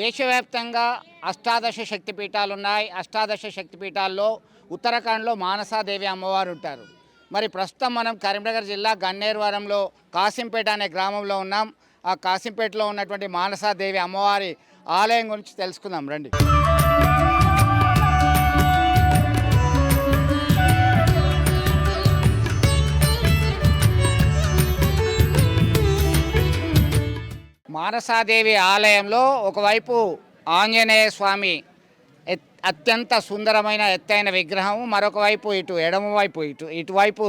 దేశవ్యాప్తంగా అష్టాదశ శక్తిపీఠాలు ఉన్నాయి అష్టాదశ శక్తిపీఠాల్లో ఉత్తరాఖండ్లో మానసాదేవి అమ్మవారు ఉంటారు. మరి ప్రస్తుతం మనం కరీంనగర్ జిల్లా గన్నేరువరంలో కాసింపేట అనే గ్రామంలో ఉన్నాం. ఆ కాసింపేటలో ఉన్నటువంటి మానసాదేవి అమ్మవారి ఆలయం గురించి తెలుసుకుందాం. రండి. మానసాదేవి ఆలయంలో ఒకవైపు ఆంజనేయ స్వామి అత్యంత సుందరమైన ఎత్తైన విగ్రహం మరొక వైపు ఇటు ఎడమవైపు ఇటు ఇటువైపు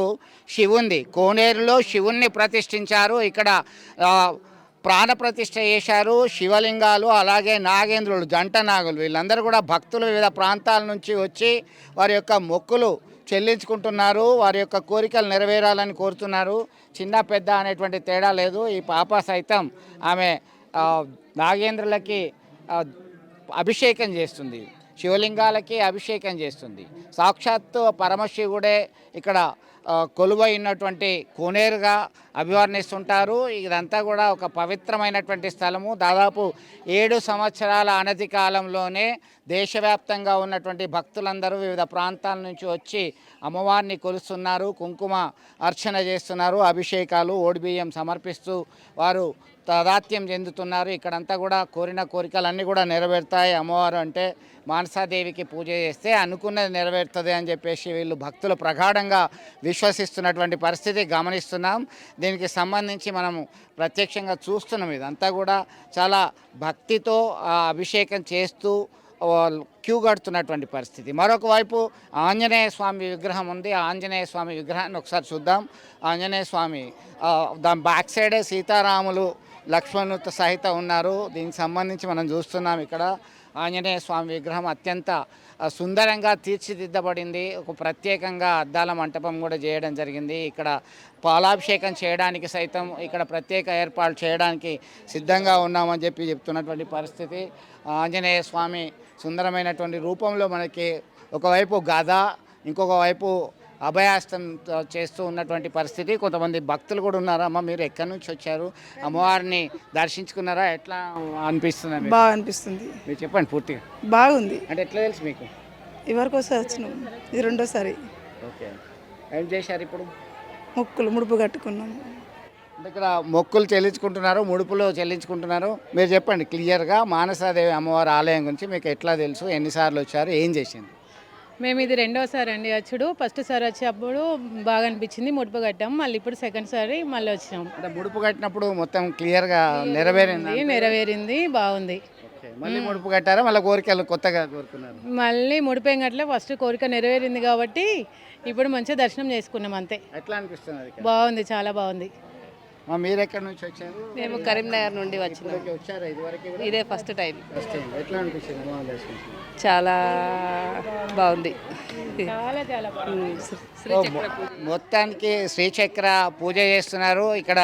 శివుంది కోనేరులో శివుణ్ణి ప్రతిష్ఠించారు. ఇక్కడ ఆ, ప్రాణ చేశారు శివలింగాలు అలాగే నాగేంద్రులు జంట నాగులు. వీళ్ళందరూ కూడా భక్తులు వివిధ ప్రాంతాల నుంచి వచ్చి వారి యొక్క మొక్కులు చెల్లించుకుంటున్నారు వారి యొక్క కోరికలు నెరవేరాలని కోరుతున్నారు. చిన్న పెద్ద అనేటువంటి తేడా లేదు. ఈ పాప సైతం ఆమె నాగేంద్రులకి అభిషేకం చేస్తుంది. శివలింగాలకి అభిషేకం చేస్తుంది. సాక్షాత్తు పరమశివుడే ఇక్కడ కొలువైనటువంటి కొలువై ఉన్నటువంటి కోనేరుగా అభివర్ణిస్తుంటారు. ఇదంతా కూడా ఒక పవిత్రమైనటువంటి స్థలము. దాదాపు ఏడు సంవత్సరాల అనతి కాలంలోనే దేశవ్యాప్తంగా ఉన్నటువంటి భక్తులందరూ వివిధ ప్రాంతాల నుంచి వచ్చి అమ్మవారిని కొలుస్తున్నారు. కుంకుమ అర్చన చేస్తున్నారు. అభిషేకాలు ఓడిబియ్యం సమర్పిస్తూ వారు తాదాత్యం చెందుతున్నారు. ఇక్కడంతా కూడా కోరిన కోరికలన్నీ కూడా నెరవేరుతాయి. అమ్మవారు అంటే మానసాదేవికి పూజ చేస్తే అనుకున్నది నెరవేరుతుంది అని చెప్పేసి వీళ్ళు భక్తులు ప్రగాఢంగా విశ్వసిస్తున్నటువంటి పరిస్థితి గమనిస్తున్నాం. దీనికి సంబంధించి మనము ప్రత్యక్షంగా చూస్తున్నాం. ఇదంతా కూడా చాలా భక్తితో అభిషేకం చేస్తూ వాళ్ళు క్యూ కడుతున్నటువంటి పరిస్థితి. మరొక వైపు ఆంజనేయ స్వామి విగ్రహం ఉంది. ఆంజనేయ స్వామి విగ్రహాన్ని ఒకసారి చూద్దాం. ఆంజనేయ స్వామి దాని బ్యాక్ సైడే సీతారాములు లక్ష్మణ్ సహితం ఉన్నారు. దీనికి సంబంధించి మనం చూస్తున్నాం ఇక్కడ. ఆంజనేయ స్వామి విగ్రహం అత్యంత సుందరంగా తీర్చిదిద్దబడింది. ఒక ప్రత్యేకంగా అద్దాల మంటపం కూడా చేయడం జరిగింది. ఇక్కడ పాలాభిషేకం చేయడానికి సైతం ఇక్కడ ప్రత్యేక ఏర్పాటు చేయడానికి సిద్ధంగా ఉన్నామని చెప్పి చెప్తున్నటువంటి పరిస్థితి. ఆంజనేయ స్వామి సుందరమైనటువంటి రూపంలో మనకి ఒకవైపు గద ఇంకొక వైపు అభయాస్తం చేస్తూ ఉన్నటువంటి పరిస్థితి. కొంతమంది భక్తులు కూడా ఉన్నారు. అమ్మ మీరు ఎక్కడి నుంచి వచ్చారు? అమ్మవారిని దర్శించుకున్నారా? ఎట్లా అనిపిస్తుంది? బాగా అనిపిస్తుంది. మీరు చెప్పండి పూర్తిగా. బాగుంది. అంటే ఎట్లా తెలుసు మీకు? ఎవరికి వస్తే వచ్చినాం? ఇది రెండోసారి. ఓకే. ఏం చేశారు ఇప్పుడు? మొక్కులు ముడుపు కట్టుకున్నాం. అంటే ఇక్కడ మొక్కులు చెల్లించుకుంటున్నారు ముడుపులు చెల్లించుకుంటున్నారు? మీరు చెప్పండి క్లియర్గా మానసాదేవి అమ్మవారి ఆలయం గురించి మీకు ఎట్లా తెలుసు? ఎన్నిసార్లు వచ్చారు? ఏం చేసింది? మేము ఇది రెండోసారి అండి వచ్చుడు ఫస్ట్ సారి వచ్చేటప్పుడు బాగా అనిపించింది. ముడుపు కట్టాం మళ్ళీ ఇప్పుడు సెకండ్ సారి మళ్ళీ వచ్చినాం అంటే ముడుపు కట్టినప్పుడు మొత్తం క్లియర్గా నెరవేరింది నెరవేరింది బాగుంది. మళ్ళీ ముడుపు కట్టారా? మళ్ళీ కోరికలు కొత్తగా కోరుకున్నారు? మళ్ళీ ముడిపోయిన గట్లే ఫస్ట్ కోరిక నెరవేరింది కాబట్టి ఇప్పుడు మంచిగా దర్శనం చేసుకున్నాం అంతే. ఎట్లా అనిపిస్తుంది బాగుంది చాలా బాగుంది. మీరు ఎక్కడి నుంచి వచ్చారు? మేము కరీంనగర్ నుండి వచ్చినాం. వచ్చారా? ఇదివరకు ఇదే ఫస్ట్ టైం ఫస్ట్ టైం ఎట్లా అనిపించింది చాలా బాగుంది. మొత్తానికి శ్రీచక్ర పూజ చేస్తున్నారు. ఇక్కడ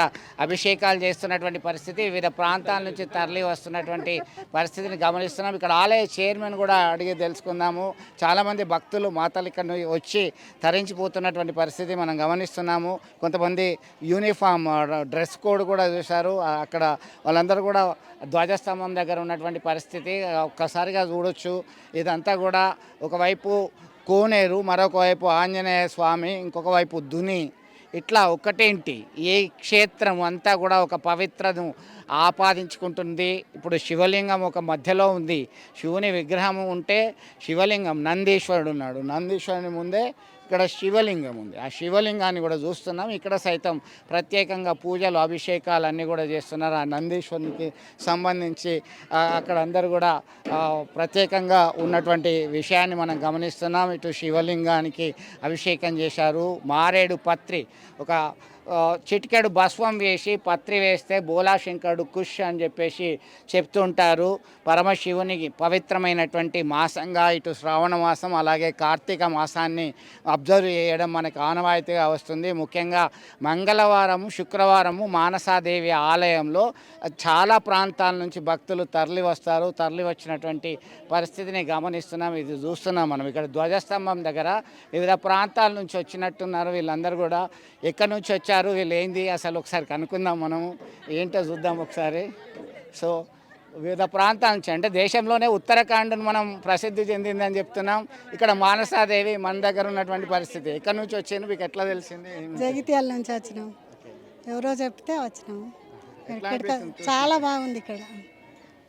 అభిషేకాలు చేస్తున్నటువంటి పరిస్థితి వివిధ ప్రాంతాల నుంచి తరలి వస్తున్నటువంటి పరిస్థితిని గమనిస్తున్నాం. ఇక్కడ ఆలయ చైర్మన్ కూడా అడిగి తెలుసుకుందాము. చాలామంది భక్తులు మాతలు ఇక్కడ నుంచి వచ్చి తరించిపోతున్నటువంటి పరిస్థితి మనం గమనిస్తున్నాము. కొంతమంది యూనిఫామ్ డ్రెస్ కోడ్ కూడా చూశారు. అక్కడ వాళ్ళందరూ కూడా ధ్వజస్తంభం దగ్గర ఉన్నటువంటి పరిస్థితి. ఒక్కసారిగా చూడొచ్చు. ఇదంతా కూడా ఒకవైపు కోనేరు మరొక వైపు ఆంజనేయ స్వామి ఇంకొక వైపు దుని. ఇట్లా ఒకటేంటి? ఏ క్షేత్రం అంతా కూడా ఒక పవిత్రను ఆపాదించుకుంటుంది. ఇప్పుడు శివలింగం ఒక మధ్యలో ఉంది. శివుని విగ్రహం ఉంటే శివలింగం నందీశ్వరుడు ఉన్నాడు. నందీశ్వరుని ముందే ఇక్కడ శివలింగం ఉంది. ఆ శివలింగాన్ని కూడా చూస్తున్నాం. ఇక్కడ సైతం ప్రత్యేకంగా పూజలు అభిషేకాలు అన్నీ కూడా చేస్తున్నారు. ఆ నందీశ్వరునికి సంబంధించి అక్కడ అందరూ కూడా ప్రత్యేకంగా ఉన్నటువంటి విషయాన్ని మనం గమనిస్తున్నాం. ఇటు శివలింగానికి అభిషేకం చేశారు. మారేడు పత్రి ఒక చిటికెడు భస్వం వేసి పత్రి వేస్తే బోలాశంకరుడు కుష్ అని చెప్పేసి చెప్తుంటారు. పరమశివునికి పవిత్రమైనటువంటి మాసంగా ఇటు శ్రావణ మాసం అలాగే కార్తీక మాసాన్ని అబ్జర్వ్ చేయడం మనకు ఆనవాయితీగా వస్తుంది. ముఖ్యంగా మంగళవారము శుక్రవారము మానసాదేవి ఆలయంలో చాలా ప్రాంతాల నుంచి భక్తులు తరలి వస్తారు. తరలి వచ్చినటువంటి పరిస్థితిని గమనిస్తున్నాం. ఇది చూస్తున్నాం మనం. ఇక్కడ ధ్వజస్తంభం దగ్గర వివిధ ప్రాంతాల నుంచి వచ్చినట్టున్నారు వీళ్ళందరూ కూడా. ఎక్కడి నుంచి వచ్చారు? వీళ్ళు ఏంది అసలు ఒకసారి కనుక్కుందాం మనము. ఏంటో చూద్దాం ఒకసారి. సో వివిధ ప్రాంతాల నుంచి అంటే దేశంలోనే ఉత్తరాఖండ్ మనం ప్రసిద్ధి చెందిందని చెప్తున్నాం. ఇక్కడ మానసాదేవి మన దగ్గర ఉన్నటువంటి పరిస్థితి. ఎక్కడి నుంచి వచ్చింది? మీకు ఎట్లా తెలిసింది? జగిత్యాల నుంచి వచ్చినాం. ఎవరో చెప్తే వచ్చినాము చాలా బాగుంది ఇక్కడ.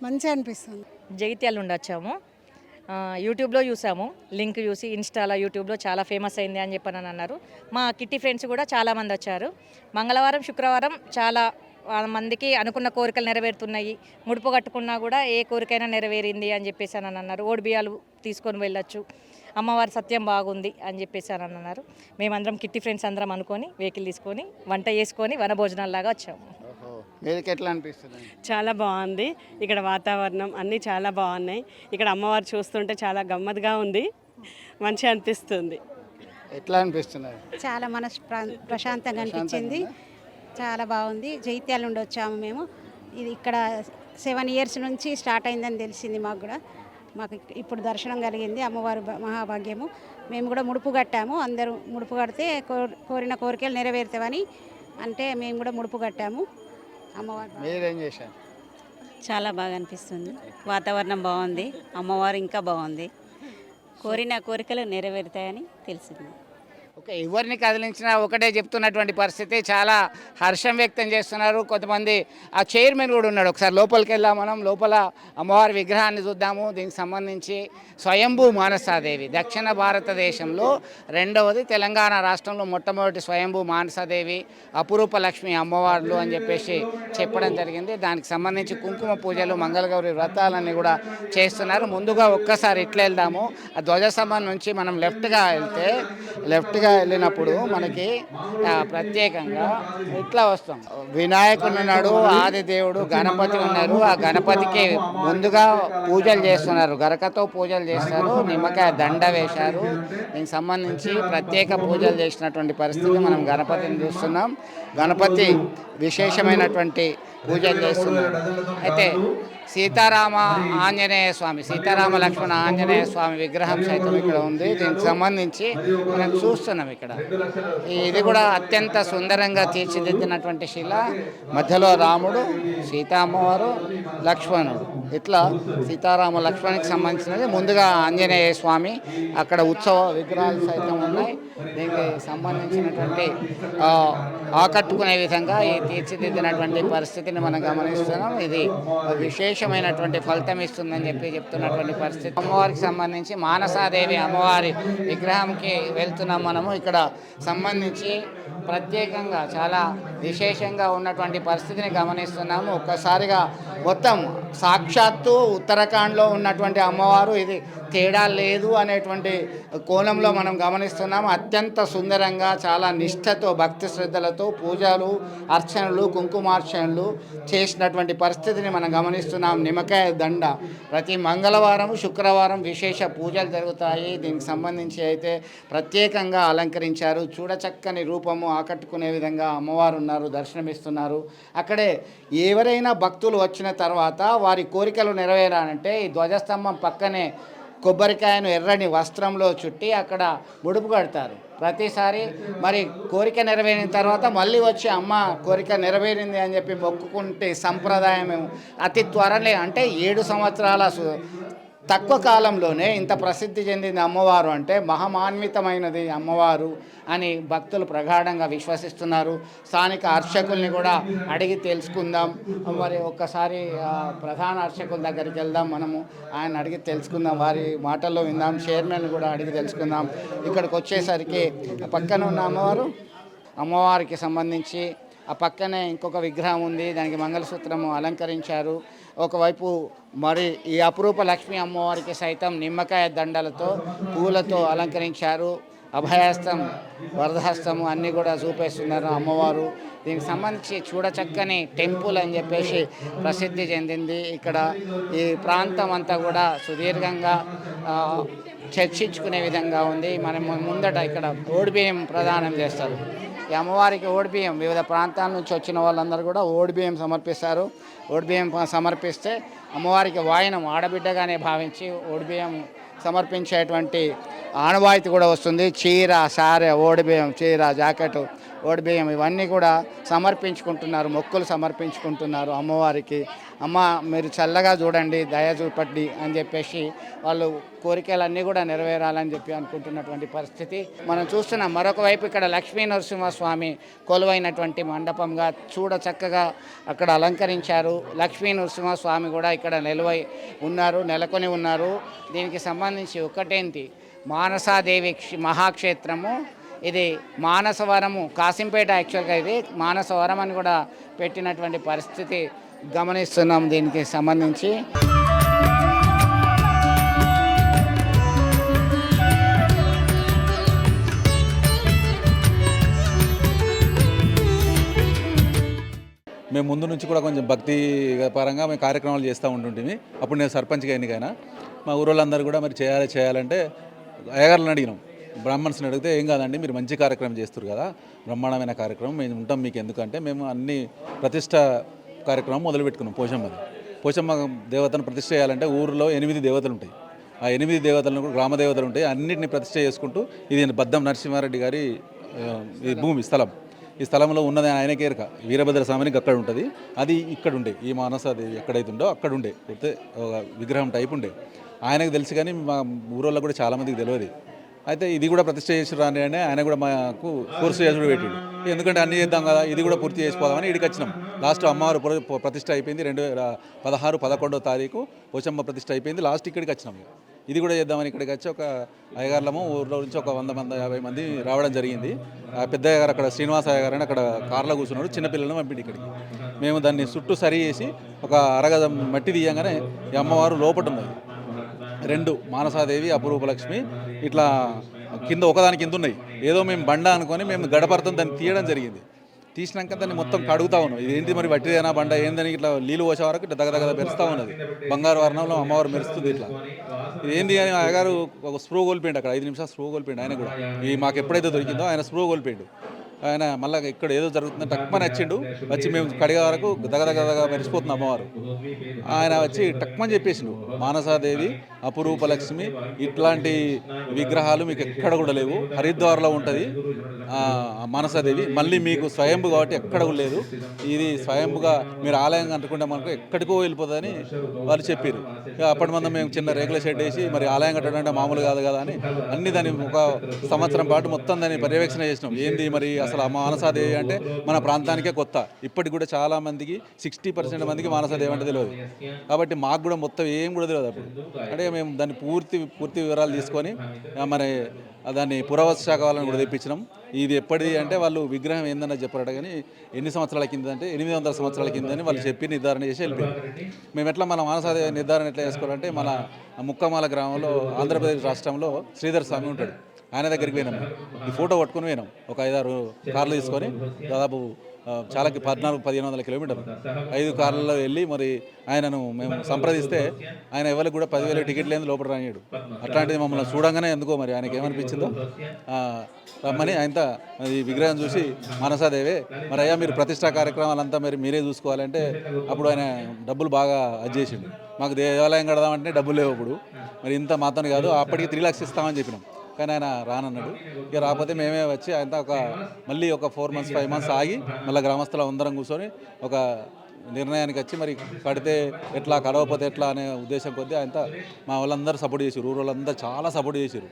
మంచిగా అనిపిస్తుంది. జగిత్యాల నుండి వచ్చాము. యూట్యూబ్లో చూసాము. లింక్ చూసి ఇన్స్టాలో యూట్యూబ్లో చాలా ఫేమస్ అయింది అని చెప్పని అని అన్నారు. మా కిట్టి ఫ్రెండ్స్ కూడా చాలామంది వచ్చారు. మంగళవారం శుక్రవారం చాలా మందికి అనుకున్న కోరికలు నెరవేరుతున్నాయి. ముడుపు కట్టుకున్నా కూడా ఏ కోరికైనా నెరవేరింది అని చెప్పేసి అని అన్నారు. ఓడిబియాలు తీసుకొని వెళ్ళొచ్చు. అమ్మవారి సత్యం బాగుంది అని చెప్పేసి అని అన్నారు. మేమందరం కిట్టి ఫ్రెండ్స్ అందరం అనుకొని వెహికల్ తీసుకొని వంట చేసుకొని వనభోజనాల్లాగా వచ్చాము. ఓహో. మీకు ఎట్లా అనిపిస్తుంది? చాలా బాగుంది. ఇక్కడ వాతావరణం అన్నీ చాలా బాగున్నాయి. ఇక్కడ అమ్మవారు చూస్తుంటే చాలా గమ్మత్తుగా ఉంది. మంచిగా అనిపిస్తుంది. ఎట్లా అనిపిస్తున్నది? చాలా మనసు ప్రా- ప్రశాంతంగా అనిపించింది. చాలా బాగుంది. జైత్యాల నుండి వచ్చాము మేము. ఇది ఇక్కడ సెవెన్ ఇయర్స్ నుంచి స్టార్ట్ అయిందని తెలిసింది మాకు కూడా. మాకు ఇప్పుడు దర్శనం కలిగింది అమ్మవారి మహాభాగ్యము. మేము కూడా ముడుపు కట్టాము. అందరూ ముడుపు కడితే కోర్- కోరిన కోరికలు నెరవేరుతామని అంటే మేము కూడా ముడుపు కట్టాము. అమ్మవారి మీరేం చేశారు? చాలా బాగా అనిపిస్తుంది. వాతావరణం బాగుంది. అమ్మవారు ఇంకా బాగుంది. కోరిన కోరికలు నెరవేరుతాయని తెలిసింది. ఓకే ఎవరిని కదిలించినా ఒకటే చెప్తున్నటువంటి పరిస్థితి. చాలా హర్షం వ్యక్తం చేస్తున్నారు. కొంతమంది ఆ చైర్మన్ కూడా ఉన్నాడు. ఒకసారి లోపలికి వెళ్దాం మనం. లోపల అమ్మవారి విగ్రహాన్ని చూద్దాము. దీనికి సంబంధించి స్వయంభూ మానసాదేవి దక్షిణ భారతదేశంలో రెండవది తెలంగాణ రాష్ట్రంలో మొట్టమొదటి స్వయంభూ మానసాదేవి అపురూప లక్ష్మి అమ్మవార్లు అని చెప్పేసి చెప్పడం జరిగింది. దానికి సంబంధించి కుంకుమ పూజలు మంగళగౌరి వ్రతాలన్నీ కూడా చేస్తున్నారు. ముందుగా ఒక్కసారి ఇట్లా వెళ్దాము. ఆ ధ్వజస్తంభం నుంచి మనం లెఫ్ట్గా వెళ్తే లెఫ్ట్గా వెళ్ళినప్పుడు మనకి ప్రత్యేకంగా ఇట్లా వస్తాం. వినాయకుడు ఉన్నాడు ఆది దేవుడు గణపతి ఉన్నారు. ఆ గణపతికి ముందుగా పూజలు చేస్తున్నారు. గరకతో పూజలు చేస్తారు. నిమ్మకాయ దండ వేశారు. దీనికి సంబంధించి ప్రత్యేక పూజలు చేసినటువంటి పరిస్థితి మనం గణపతిని చూస్తున్నాం. గణపతి విశేషమైనటువంటి పూజలు చేస్తున్నారు. అయితే సీతారామ ఆంజనేయ స్వామి సీతారామ లక్ష్మణ ఆంజనేయ స్వామి విగ్రహం సైతం ఇక్కడ ఉంది. దీనికి సంబంధించి మనం చూస్తున్నాం ఇక్కడ. ఇది కూడా అత్యంత సుందరంగా తీర్చిదిద్దినటువంటి శిల. మధ్యలో రాముడు సీతామ్మవారు లక్ష్మణుడు. ఇట్లా సీతారామ లక్ష్మణునికి సంబంధించినది. ముందుగా ఆంజనేయ స్వామి అక్కడ ఉత్సవ విగ్రహాలు సైతం ఉన్నాయి. దీనికి సంబంధించినటువంటి ఆకట్టుకునే విధంగా ఈ తీర్చిదిద్దినటువంటి పరిస్థితిని మనం గమనిస్తున్నాం. ఇది విశేషమైనటువంటి ఫలితం ఇస్తుందని చెప్పి చెప్తున్నటువంటి పరిస్థితి. అమ్మవారికి సంబంధించి మానసాదేవి అమ్మవారి విగ్రహంకి వెళ్తున్నాం మనము. ఇక్కడ సంబంధించి ప్రత్యేకంగా చాలా విశేషంగా ఉన్నటువంటి పరిస్థితిని గమనిస్తున్నాము. ఒక్కసారిగా మొత్తం సాక్షాత్తు ఉత్తరాఖండ్లో ఉన్నటువంటి అమ్మవారు ఇది తేడా లేదు అనేటువంటి కోణంలో మనం గమనిస్తున్నాము అత్యంత సుందరంగా చాలా నిష్ఠతో భక్తి శ్రద్ధలతో పూజలు అర్చనలు కుంకుమార్చనలు చేసినటువంటి పరిస్థితిని మనం గమనిస్తున్నాం. నిమ్మకాయ దండ. ప్రతి మంగళవారం శుక్రవారం విశేష పూజలు జరుగుతాయి. దీనికి సంబంధించి అయితే ప్రత్యేకంగా అలంకరించారు. చూడచక్కని రూపము ఆకట్టుకునే విధంగా అమ్మవారు ఉన్నారు దర్శనమిస్తున్నారు. అక్కడే ఎవరైనా భక్తులు వచ్చిన తర్వాత వారి కోరికలు నెరవేరాలంటే ఈ ధ్వజస్తంభం పక్కనే కొబ్బరికాయను ఎర్రని వస్త్రంలో చుట్టి అక్కడ ముడుపు కడతారు. ప్రతిసారి మరి కోరిక నెరవేరిన తర్వాత మళ్ళీ వచ్చి అమ్మ కోరిక నెరవేరింది అని చెప్పి మొక్కుకుంటే సంప్రదాయం అతి త్వరనే అంటే ఏడు సంవత్సరాల సు- తక్కువ కాలంలోనే ఇంత ప్రసిద్ధి చెందింది అమ్మవారు అంటే మహమాన్వితమైనది అమ్మవారు అని భక్తులు ప్రగాఢంగా విశ్వసిస్తున్నారు. స్థానిక అర్చకుల్ని కూడా అడిగి తెలుసుకుందాం. మరి ఒక్కసారి ప్రధాన అర్చకుల దగ్గరికి వెళ్దాం మనము. ఆయన అడిగి తెలుసుకుందాం. వారి మాటల్లో విందాం. చైర్మన్ కూడా అడిగి తెలుసుకుందాం. ఇక్కడికి వచ్చేసరికి పక్కన ఉన్న అమ్మవారు అమ్మవారికి సంబంధించి ఆ పక్కనే ఇంకొక విగ్రహం ఉంది దానికి మంగళసూత్రము అలంకరించారు. ఒకవైపు మరి ఈ అపురూప లక్ష్మీ అమ్మవారికి సైతం నిమ్మకాయ దండలతో పూలతో అలంకరించారు. అభయహస్తం వరదహస్తము అన్నీ కూడా చూపేస్తున్నారు అమ్మవారు. దీనికి సంబంధించి చూడచక్కని టెంపుల్ అని చెప్పేసి ప్రసిద్ధి చెందింది. ఇక్కడ ఈ ప్రాంతం అంతా కూడా సుదీర్ఘంగా చర్చించుకునే విధంగా ఉంది. మనం ముందట ఇక్కడ ఓడిబియ్యం ప్రదానం చేస్తారు. ఈ అమ్మవారికి ఓడిబియ్యం. వివిధ ప్రాంతాల నుంచి వచ్చిన వాళ్ళందరూ కూడా ఓడిబియ్యం సమర్పిస్తారు. ఓడిబియ్యం సమర్పిస్తే అమ్మవారికి వాయనం ఆడబిడ్డగానే భావించి ఓడిబియ్యం సమర్పించేటువంటి ఆనవాయితీ కూడా వస్తుంది. చీర సారె ఓడిబియ్యం చీర జాకెట్ ఓడిబియ్యం ఇవన్నీ కూడా సమర్పించుకుంటున్నారు. మొక్కులు సమర్పించుకుంటున్నారు అమ్మవారికి. అమ్మ మీరు చల్లగా చూడండి దయ చూపండి అని చెప్పేసి వాళ్ళు కోరికలన్నీ కూడా నెరవేరాలని చెప్పి అనుకుంటున్నటువంటి పరిస్థితి. మనం చూస్తున్నాం మరొక వైపు ఇక్కడ లక్ష్మీ నరసింహస్వామి కొలువైనటువంటి మండపంగా చూడ చక్కగా అక్కడ అలంకరించారు. లక్ష్మీ నరసింహస్వామి కూడా ఇక్కడ నిలువై ఉన్నారు నెలకొని ఉన్నారు. దీనికి సంబంధించి ఒకటేంటి? మానసాదేవి మహాక్షేత్రము. ఇది మానసవరము కాసింపేట యాక్చువల్గా ఇది మానసవరం అని కూడా పెట్టినటువంటి పరిస్థితి గమనిస్తున్నాం దీనికి సంబంధించి. మేము ముందు నుంచి కూడా కొంచెం భక్తి పరంగా మేము కార్యక్రమాలు చేస్తూ ఉంటుంటిమి. అప్పుడు నేను సర్పంచ్గా ఎన్నికైనా. మా ఊరోళ్ళందరూ కూడా మరి చేయాలి చేయాలంటే అయ్యగారులను అడిగినాం. బ్రాహ్మణ్స్ని అడిగితే ఏం కాదండి మీరు మంచి కార్యక్రమం చేస్తారు కదా బ్రహ్మాండమైన కార్యక్రమం మేము ఉంటాం మీకు ఎందుకంటే మేము అన్ని ప్రతిష్ట కార్యక్రమం మొదలుపెట్టుకున్నాం పోషమ్మది పోషమ్మ దేవతను ప్రతిష్ట చేయాలంటే ఊరిలో ఎనిమిది దేవతలు ఉంటాయి. ఆ ఎనిమిది దేవతలను కూడా గ్రామ దేవతలు ఉంటాయి. అన్నింటిని ప్రతిష్ట చేసుకుంటూ ఇది బద్దం నరసింహారెడ్డి గారి ఈ భూమి స్థలం. ఈ స్థలంలో ఉన్నది ఆయన ఎరక వీరభద్ర స్వామికి అక్కడ ఉంటుంది. అది ఇక్కడ ఉండే. ఈ మానస అది ఎక్కడైతే ఉండో అక్కడ ఉండే. పోతే ఒక విగ్రహం టైప్ ఉండే. ఆయనకు తెలుసు కానీ మా ఊరోళ్ళకి కూడా చాలామందికి తెలియదు. అయితే ఇది కూడా ప్రతిష్ట చేసి అని ఆయన కూడా మాకు కోర్సు చేసుడు పెట్టిండు. ఎందుకంటే అన్ని చేద్దాం కదా ఇది కూడా పూర్తి చేసుకోదామని ఇక్కడికి వచ్చినాం. లాస్ట్ అమ్మవారు ప్రతిష్ట అయిపోయింది రెండు వేల పదహారు పదకొండో తారీఖు పోచమ్మ ప్రతిష్ట అయిపోయింది. లాస్ట్ ఇక్కడికి వచ్చినాం ఇది కూడా చేద్దామని ఇక్కడికి వచ్చి ఒక అయ్యగారులము ఊర్లో నుంచి ఒక వంద మంది యాభై మంది రావడం జరిగింది. ఆ పెద్ద అయ్యగారు అక్కడ శ్రీనివాస అయ్యగారు అని అక్కడ కార్లో కూర్చున్నాడు చిన్నపిల్లలను పంపిండి ఇక్కడికి. మేము దాన్ని చుట్టూ సరి చేసి ఒక అరగజం మట్టి తీయంగానే ఈ అమ్మవారు లోపట ఉన్నది. రెండు మానసాదేవి అపురూపలక్ష్మి. ఇట్లా కింద ఒకదాని కింద ఉన్నాయి ఏదో మేము బండ అనుకొని మేము గడపడతాం దాన్ని తీయడం జరిగింది. తీసినాక దాన్ని మొత్తం కడుగుతా ఉన్నాం. ఇది ఏంటి మరి వట్టిదేనా బండ? ఏందని ఇట్లా నీళ్ళు పోసే వరకు ఇట్లా దగదగద మెరుస్తూ ఉన్నది. బంగారు వర్ణంలో అమ్మవారు మెరుస్తుంది ఇట్లా. ఇది ఏంది అని అయ్యగారు ఒక స్ప్రూ కోల్పోయిండు అక్కడ. ఐదు నిమిషాలు స్ప్రూ కోల్పోయిండు ఆయన కూడా. ఈ మాకు ఎప్పుడైతే దొరికిందో ఆయన స్ప్రూ కోల్పోయిండు. ఆయన మళ్ళీ ఇక్కడ ఏదో జరుగుతుందని టక్మని వచ్చిండు వచ్చి మేము కడిగే వరకు దగదగదగా మెరిసిపోతుంది అమ్మవారు. ఆయన వచ్చి టక్మని చెప్పేసిండు. మానసాదేవి అపురూపలక్ష్మి ఇట్లాంటి విగ్రహాలు మీకు ఎక్కడ కూడా లేవు. హరిద్వార్లో ఉంటుంది. మానసాదేవి. మళ్ళీ మీకు స్వయంభు కాబట్టి ఎక్కడ లేదు. ఇది స్వయంభుగా మీరు ఆలయం కట్టుకుంటే మనకు ఎక్కడికో వెళ్ళిపోతుందని వాళ్ళు చెప్పారు ఇక అప్పటి మంది మేము చిన్న రేకుల షెడ్ వేసి మరి ఆలయం కట్టడం అంటే మామూలు కాదు కదా అని అన్ని దాన్ని ఒక సంవత్సరం పాటు మొత్తం దాన్ని పర్యవేక్షణ చేసినాం. ఏంది మరి అసలు ఆ మానసాదేవి అంటే మన ప్రాంతానికే కొత్త. ఇప్పటికి కూడా చాలా మందికి సిక్స్టీ పర్సెంట్ మందికి మానసాదేవి అంటే తెలియదు. కాబట్టి మాకు కూడా మొత్తం ఏం కూడా తెలియదు అప్పుడు. అంటే మేము దాన్ని పూర్తి పూర్తి వివరాలు తీసుకొని మరి దాన్ని పురావస్తు శాఖ వాళ్ళని కూడా తెప్పించినాం. ఇది ఎప్పటిది అంటే వాళ్ళు విగ్రహం ఏందన్నా చెప్పారట కానీ ఎన్ని సంవత్సరాల కింద అంటే ఎనిమిది వందల సంవత్సరాల కింద అని వాళ్ళు చెప్పి నిర్ధారణ చేసి వెళ్ళిపోయారు. మేము ఎట్లా మన మానసాదేవి నిర్ధారణ ఎట్లా చేసుకోవాలంటే మన ముక్కమాల గ్రామంలో ఆంధ్రప్రదేశ్ రాష్ట్రంలో శ్రీధర్ స్వామి ఉంటాడు. ఆయన దగ్గరికి పోయినాం. ఈ ఫోటో పట్టుకుని పోయినాం. ఒక ఐదారు కార్లు తీసుకొని దాదాపు చాలా పద్నాలుగు పదిహేను వందల కిలోమీటర్లు. ఐదు కార్లలో వెళ్ళి మరి ఆయనను మేము సంప్రదిస్తే ఆయన ఎవరికి కూడా పదివేల టికెట్ లేని లోపల రానియాడు అట్లాంటిది మమ్మల్ని చూడంగానే ఎందుకో మరి ఆయనకి ఏమనిపించిందో. రమ్మని ఆయనతో ఈ విగ్రహం చూసి మనసాదేవే. మరి అయ్యా మీరు ప్రతిష్టా కార్యక్రమాలంతా మరి మీరే చూసుకోవాలంటే అప్పుడు ఆయన డబ్బులు బాగా అది చేసిండు. మాకు దేవాలయం కడదామంటే డబ్బులు లేవు అప్పుడు. మరి ఇంత మాత్రం కాదు అప్పటికి త్రీ లాక్స్ ఇస్తామని చెప్పినాం. కానీ ఆయన రానన్నాడు. ఇక రాకపోతే మేమే వచ్చి ఆయన ఒక మళ్ళీ ఒక ఫోర్ మంత్స్ ఫైవ్ మంత్స్ ఆగి మళ్ళీ గ్రామస్తులు అందరం కూర్చొని ఒక నిర్ణయానికి వచ్చి మరి కడితే ఎట్లా కడవపోతే ఎట్లా అనే ఉద్దేశం కొద్దీ ఆయన మా వాళ్ళందరూ సపోర్ట్ చేసారు ఊరు వాళ్ళందరూ చాలా సపోర్ట్ చేశారు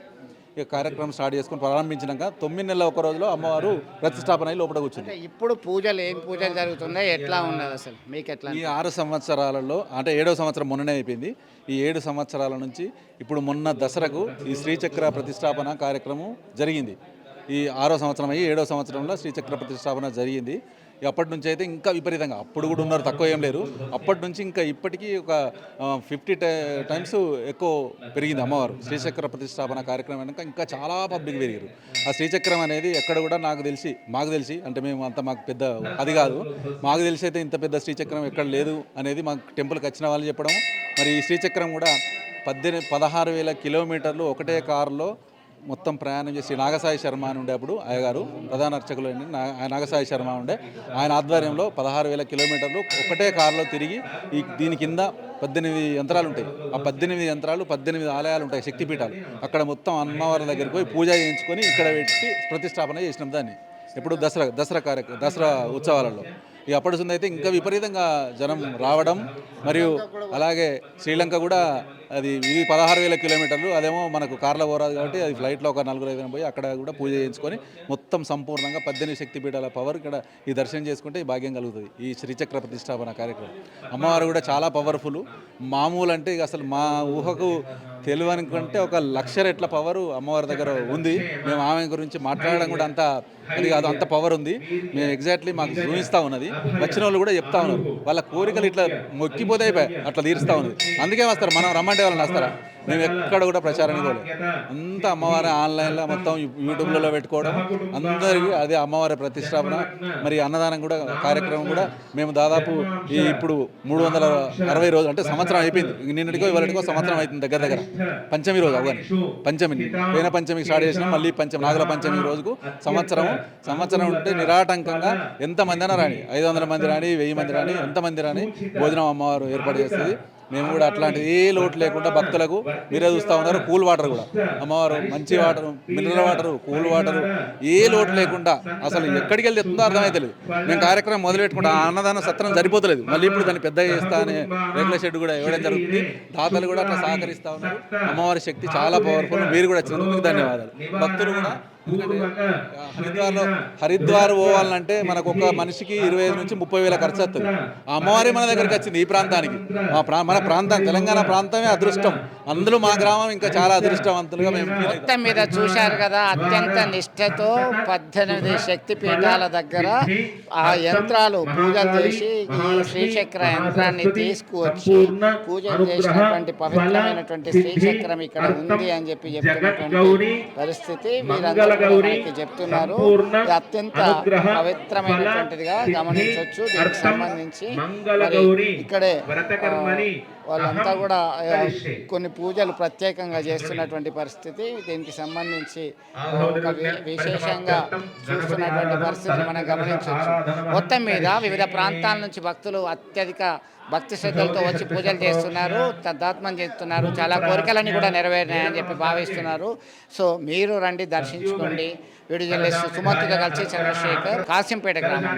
కార్యక్రమం స్టార్ట్ చేసుకొని ప్రారంభించినాక తొమ్మిది నెలల ఒక రోజులో అమ్మవారు ప్రతిష్టాపన అయి లోపల కూర్చుంది. ఇప్పుడు పూజలు ఏం పూజలు జరుగుతున్నాయి? ఎట్లా ఉన్నది అసలు? మీకు ఎట్లా ఈ ఆరు సంవత్సరాలలో అంటే ఏడో సంవత్సరం మొన్ననే అయిపోయింది. ఈ ఏడు సంవత్సరాల నుంచి ఇప్పుడు మొన్న దసరకు ఈ శ్రీచక్ర ప్రతిష్టాపన కార్యక్రమం జరిగింది. ఈ ఆరో సంవత్సరం అయ్యి ఏడో సంవత్సరంలో శ్రీచక్ర ప్రతిష్టాపన జరిగింది. అప్పటి నుంచి అయితే ఇంకా విపరీతంగా. అప్పుడు కూడా ఉన్నారు తక్కువ ఏం లేరు. అప్పటి నుంచి ఇంకా ఇప్పటికీ ఒక ఫిఫ్టీ టైమ్స్ ఎక్కువ పెరిగింది అమ్మవారు. శ్రీచక్ర ప్రతిష్టాపన కార్యక్రమం వెనుక ఇంకా చాలా పబ్లిక్ పెరిగారు. ఆ శ్రీచక్రం అనేది ఎక్కడ కూడా నాకు తెలిసి మాకు తెలిసి అంటే మేము అంత మాకు పెద్ద అది కాదు. మాకు తెలిసి అయితే ఇంత పెద్ద శ్రీచక్రం ఎక్కడ లేదు అనేది మాకు టెంపుల్కి వచ్చిన వాళ్ళు చెప్పడం మరి ఈ శ్రీచక్రం కూడా పద్దెనిమిది పదహారు వేల కిలోమీటర్లు ఒకటే కారులో మొత్తం ప్రయాణం చేసి నాగసాయి శర్మ అని ఉండే అప్పుడు అయ్యగారు ప్రధాన అర్చకులు అండి నా- నాగసాయి శర్మ ఉండే. ఆయన ఆధ్వర్యంలో పదహారు వేల కిలోమీటర్లు ఒకటే కారులో తిరిగి ఈ దీని కింద పద్దెనిమిది యంత్రాలు ఉంటాయి. ఆ పద్దెనిమిది యంత్రాలు పద్దెనిమిది ఆలయాలు ఉంటాయి శక్తిపీఠాలు. అక్కడ మొత్తం అమ్మవారి దగ్గరికి పోయి పూజ చేయించుకొని ఇక్కడ పెట్టి ప్రతిష్టాపన చేసినాం దాన్ని. ఇప్పుడు దసరా దసరా కార్య దసరా ఉత్సవాలలో. ఈ అప్పటి సుంది అయితే ఇంకా విపరీతంగా జనం రావడం మరియు అలాగే శ్రీలంక కూడా అది ఇది పదహారు వేల కిలోమీటర్లు అదేమో మనకు కార్లో పోరాదు కాబట్టి అది ఫ్లైట్లో ఒక నలుగురు ఐదు పోయి అక్కడ కూడా పూజ చేయించుకొని మొత్తం సంపూర్ణంగా పద్దెనిమిది శక్తిపీఠాల పవర్ ఇక్కడ ఈ దర్శనం చేసుకుంటే ఈ భాగ్యం కలుగుతుంది. ఈ శ్రీచక్ర ప్రతిష్టాపన కార్యక్రమం. అమ్మవారు కూడా చాలా పవర్ఫుల్ మామూలు అంటే ఇక అసలు మా ఊహకు తెలియనుకుంటే ఒక లక్ష రెట్ల పవర్ అమ్మవారి దగ్గర ఉంది. మేము ఆమె గురించి మాట్లాడడం కూడా అంత అది కాదు అంత పవర్ ఉంది. మేము ఎగ్జాక్ట్లీ మాకు చూపిస్తూ ఉన్నది. వచ్చిన వాళ్ళు కూడా చెప్తా ఉన్నారు. వాళ్ళ కోరికలు ఇట్లా మొక్కిపోతే అయిపోయాయి. అట్లా తీరుస్తూ ఉన్నది. అందుకే వస్తారు మనం రమ్మంటే వాళ్ళని వస్తారా మేము ఎక్కడ కూడా ప్రచారం పోలేదు. అంతా అమ్మవారి ఆన్లైన్లో మొత్తం యూట్యూబ్లలో పెట్టుకోవడం అందరికీ అదే అమ్మవారి ప్రతిష్టాపన మరి అన్నదానం కూడా కార్యక్రమం కూడా మేము దాదాపు ఈ ఇప్పుడు మూడు వందల అరవై రోజులు అంటే సంవత్సరం అయిపోయింది. నిన్నటికో ఇవాళకో సంవత్సరం అవుతుంది దగ్గర దగ్గర. పంచమి రోజు అవగానే. పంచమి పోయిన పంచమికి స్టార్ట్ చేసినాం మళ్ళీ పంచమి నాగల పంచమి రోజుకు సంవత్సరం సంవత్సరం ఉంటే నిరాటంకంగా ఎంతమంది అయినా రాని ఐదు వందల మంది రాని వెయ్యి మంది రాని ఎంతమంది రాని భోజనం అమ్మవారు ఏర్పాటు చేస్తుంది. మేము కూడా అట్లాంటిది ఏ లోటు లేకుండా భక్తులకు మీరే చూస్తూ ఉన్నారు. కూల్ వాటర్ కూడా. అమ్మవారు మంచి water mineral water cool water ఏ లోటు లేకుండా అసలు ఎక్కడికి వెళ్ళి ఎత్తుందో అర్థమైతలేదు. మేము కార్యక్రమం మొదలు అన్నదాన సత్రం సరిపోతలేదు. మళ్ళీ ఇప్పుడు దాన్ని పెద్ద చేస్తా అనే రేకుల షెడ్ కూడా ఇవ్వడం జరుగుతుంది. దాతలు కూడా అట్లా సహకరిస్తూ ఉన్నారు. అమ్మవారి శక్తి చాలా పవర్ఫుల్ మీరు కూడా వచ్చినందుకు ధన్యవాదాలు. భక్తులు కూడా హరిద్వార్లో హరిద్వార్ పోవాలంటే మనకు ఒక మనిషికి ఇరవై ఐదు నుంచి ముప్పై వేల ఖర్చు వస్తుంది. ఆ అమ్మవారి మన దగ్గరికి వచ్చింది ఈ ప్రాంతానికి. మా ప్రా మన ప్రాంతం తెలంగాణ ప్రాంతమే అదృష్టం. అందులో మా గ్రామం ఇంకా చాలా అదృష్టవంతులుగా మేము. మొత్తం మీద చూశారు కదా అత్యంత నిష్ఠతో పద్దెనిమిది శక్తి పీఠాల దగ్గర ఆ యంత్రాలు పూజలు చేసి ఈ శ్రీచక్ర యంత్రాన్ని తీసుకువచ్చి పూజ చేసినటువంటి పవిత్రమైనటువంటి శ్రీచక్రం ఇక్కడ ఉంది అని చెప్పి చెప్తున్నటువంటి పరిస్థితి మనకి చెప్తున్నారు. అత్యంత పవిత్రమైనటువంటిదిగా గమనించవచ్చు. దీనికి సంబంధించి ఇక్కడే వాళ్ళంతా కూడా కొన్ని పూజలు ప్రత్యేకంగా చేస్తున్నటువంటి పరిస్థితి. దీనికి సంబంధించి విశేషంగా చూస్తున్నటువంటి పరిస్థితిని మనం గమనించవచ్చు. మొత్తం మీద వివిధ ప్రాంతాల నుంచి భక్తులు అత్యధిక భక్తి శ్రద్ధలతో వచ్చి పూజలు చేస్తున్నారు తద్దాత్మం చేస్తున్నారు. చాలా కోరికలన్నీ కూడా నెరవేరినాయని చెప్పి భావిస్తున్నారు. సో మీరు రండి దర్శించుకోండి. వీడియో సుమతితో కలిసి చంద్రశేఖర్ కాసింపేట గ్రామం.